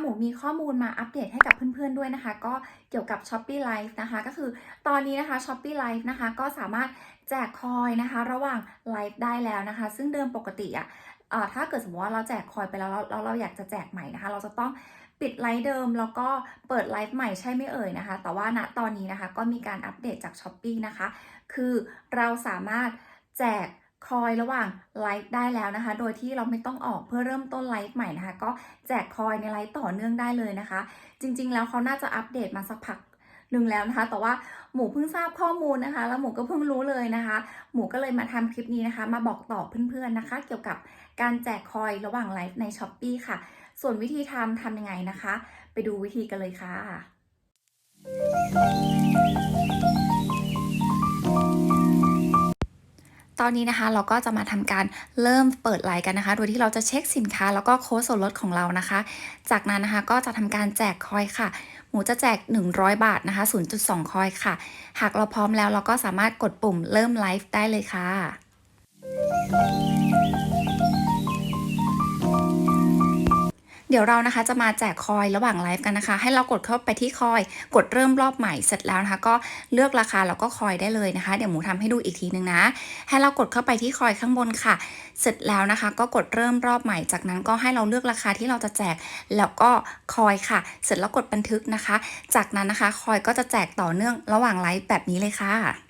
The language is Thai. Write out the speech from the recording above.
หมูมีข้อมูลมาอัปเดตให้กับเพื่อนๆด้วยนะคะ ก็เกี่ยวกับ s h o p e e Live นะคะ ก็คือตอนนี้นะคะ s h o p e e Live นะคะก็สามารถแจกคอยนะคะ ระหว่างไลฟ์ได้แล้วนะคะ ซึ่งเดิมปกติอะเอ่อถ้าเกิดสมมติว่าเราแจกคอยไปแล้วแล้วเราอยากจะแจกใหม่นะคะ เราจะต้องปิดไลฟ์เดิมแล้วก็เปิดไลฟ์ใหม่ใช่ไหม่เอ่ยนะคะ แต่ว่าณตอนนี้นะคะก็มีการอัปเดตจาก s h o p e e นะคะ คือเราสามารถแจก คอยระหว่างไลฟ์ได้แล้วนะคะ โดยที่เราไม่ต้องออกเพื่อเริ่มต้นไลฟ์ใหม่นะคะ ก็แจกคอยในไลฟ์ต่อเนื่องได้เลยนะคะ จริง ๆ แล้วเขาน่าจะอัปเดตมาสักพักหนึ่งแล้วนะคะ แต่ว่าหมูเพิ่งทราบข้อมูลนะคะ แล้วหมูก็เพิ่งรู้เลยนะคะ หมูก็เลยมาทำคลิปนี้นะคะ มาบอกต่อเพื่อนๆนะคะ เกี่ยวกับการแจกคอยระหว่างไลฟ์ใน s h อ p e e ค่ะ ส่วนวิธีทำทำยังไงนะคะ ไปดูวิธีกันเลยค่ะ ตอนนี้นะคะเราก็จะมาทำการเริ่มเปิดไลน์กันนะคะ โดยที่เราจะเช็คสินค้าแล้วก็โค้ดส่วนลดของเรานะคะ จากนั้นนะคะก็จะทำการแจกคอยค่ะ หมูจะแจก 100 บาทนะคะ 0.2 คอยค่ะ หากเราพร้อมแล้วเราก็สามารถกดปุ่มเริ่มไลฟ์ได้เลยค่ะ เดี๋ยวเรานะคะจะมาแจกคอยระหว่างไลฟ์กันนะคะ ให้เรากดเข้าไปที่คอย กดเริ่มรอบใหม่เสร็จแล้วนะคะ ก็เลือกราคาแล้วก็คอยได้เลยนะคะ เดี๋ยวหมูทำให้ดูอีกทีนึงนะ ให้เรากดเข้าไปที่คอยข้างบนค่ะ เสร็จแล้วนะคะ ก็กดเริ่มรอบใหม่ จากนั้นก็ให้เราเลือกราคาที่เราจะแจก แล้วก็คอยค่ะ เสร็จแล้วกดบันทึกนะคะ จากนั้นนะคะคอยก็จะแจกต่อเนื่องระหว่างไลฟ์แบบนี้เลยค่ะ